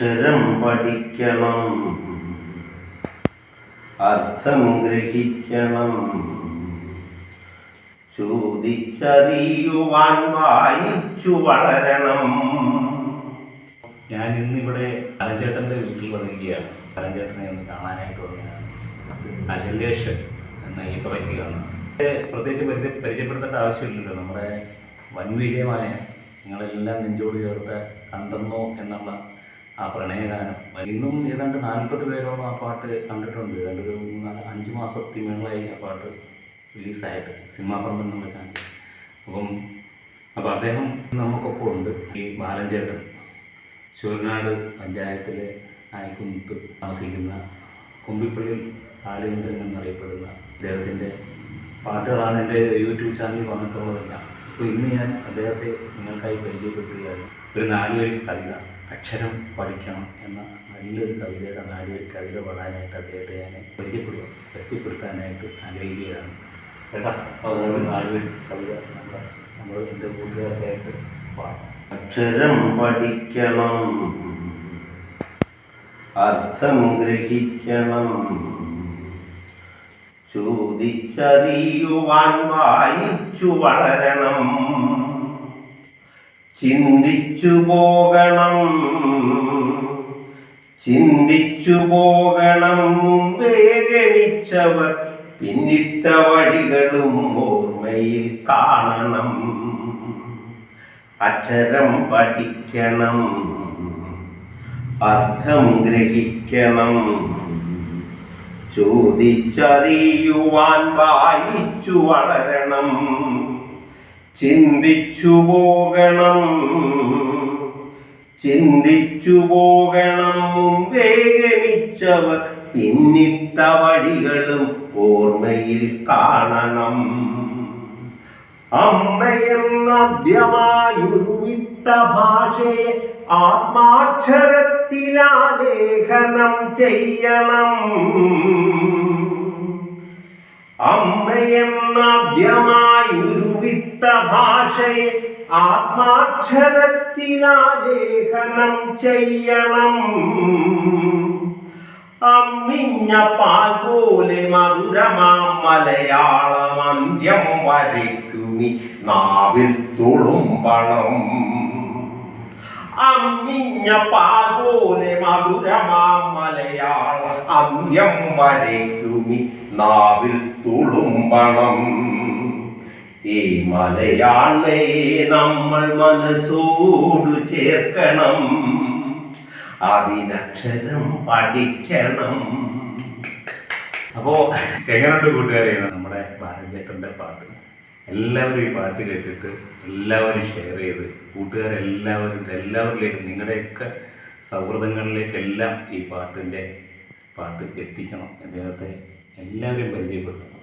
അക്ഷരം പഠിക്കണം. അർത്ഥം ഗ്രഹിക്കണം. ചോദിച്ചറിയുവാൻ വായിച്ചു വളരണം. ഞാൻ ഇന്നിവിടെ അലഞ്ചേട്ടന്റെ വീട്ടിൽ വന്നിരിക്കുകയാണ്. അലഞ്ചേട്ടനെ ഒന്ന് കാണാനായിട്ട് വന്നതാണ്. അഖിലേഷ് എന്ന ഈ പറയുകയാണ് പ്രത്യേകിച്ച് പരിചയ പരിചയപ്പെടുത്തേണ്ട ആവശ്യമില്ലല്ലോ. നമ്മുടെ വൻ വിജയമായ നിങ്ങളെല്ലാം നെഞ്ചോട് ചേർത്ത് കണ്ടെന്നോ എന്നുള്ള ആ പ്രണയഗാനം. ഇന്നും ഏതാണ്ട് നാൽപ്പത് പേരോളം ആ പാട്ട് കണ്ടിട്ടുണ്ട്. ഏതാണ്ട് ഒരു നാല് അഞ്ച് മാസത്തിൽ മേളായി ആ പാട്ട് റിലീസായിട്ട് സിനിമാ പറമ്പ് എന്നുള്ള ചാനൽ അപ്പം അപ്പോൾ അദ്ദേഹം നമുക്കൊപ്പം ഉണ്ട്. ഈ ബാലഞ്ചേട്ടൻ ചുരനാട് പഞ്ചായത്തിലെ ആയിക്കുന്നത്ത് താമസിക്കുന്ന കുമ്പിപ്പള്ളി ബാലചന്ദ്രൻ എന്നറിയപ്പെടുന്ന അദ്ദേഹത്തിന്റെ പാട്ടുകളാണ് എന്റെ യൂട്യൂബ് ചാനലിൽ വന്നിട്ടുള്ളതെല്ലാം. അപ്പോൾ ഇന്ന് ഞാൻ അദ്ദേഹത്തെ നിങ്ങൾക്കായി പരിചയപ്പെടുത്തുകയാണ്. ഒരു നാലുവരി കവിത. അക്ഷരം പഠിക്കണം എന്ന നല്ലൊരു കവിതയുടെ നാല് കവിത പാടാനായിട്ട് അദ്ദേഹത്തെ ഞാൻ പരിചയപ്പെടുക പരിചയപ്പെടുത്താനായിട്ട് ആഗ്രഹിക്കുകയാണ്. കേട്ടോ? അതുകൊണ്ട് നാല് കവിത നമ്മുടെ നമ്മൾ എന്റെ കൂട്ടുകാർക്കായിട്ട് പാടാം. അക്ഷരം പഠിക്കണം അർത്ഥം ഗ്രഹിക്കണം ചോദിച്ചറിയുവാൻ വായിച്ചു വളരണം. ചിന്തിച്ചു പോകണം ചിന്തിച്ചു പോകണം മുമ്പേ ഗണിച്ചവർ പിന്നിട്ട വഴികളും ഓർമ്മയിൽ കാണണം. അക്ഷരം പഠിക്കണം. അർത്ഥം ഗ്രഹിക്കണം. ചോദിച്ചറിയുവാൻ വായിച്ചു വളരണം. ചിന്തിച്ചു പോകണം ചിന്തിച്ചു പോകണം മുമ്പേ ഗമിച്ചവർ പിന്നിട്ട വഴികളും ഓർമ്മയിൽ കാണണം. അമ്മയെന്നാദ്യമായുരുവിട്ട ഭാഷയെ ആത്മാക്ഷരത്തിലാലേഖനം ചെയ്യണം. അമ്മയെന്നാദ്യമായുരുവിട്ട ഭാഷയെ ആത്മാക്ഷരത്തിലാലേഖനം ചെയ്യണം. അമ്മിഞ്ഞ പാൽ പോലെ മധുരമാം മലയാളം അന്ത്യം വരയ്ക്കുമി നാവിൽ തുളുമ്പണം. അമ്മിഞ്ഞ പാൽ പോലെ മധുരമാം മലയാളം അന്ത്യം വരയ്ക്കുമി നാവിൽ തുളുമ്പണം. ഈ മലയാളയെ നമ്മൾ മനസ്സോടു ചേർക്കണം. അതിനക്ഷരം പഠിക്കണം. അപ്പോ എങ്ങനെയുണ്ട് കൂട്ടുകാരെ? നമ്മുടെ ഭാരതേട്ടന്റെ പാട്ട്. എല്ലാവരും ഈ പാട്ട് കേട്ടിട്ട് എല്ലാവരും ഷെയർ ചെയ്ത് കൂട്ടുകാരെല്ലാവരും എല്ലാവരിലേക്കും നിങ്ങളുടെയൊക്കെ സൗഹൃദങ്ങളിലേക്കെല്ലാം ഈ പാട്ടിന്റെ പാട്ട് എത്തിക്കണം. അദ്ദേഹത്തെ എല്ലാവരും പരിചയപ്പെടുത്തണം.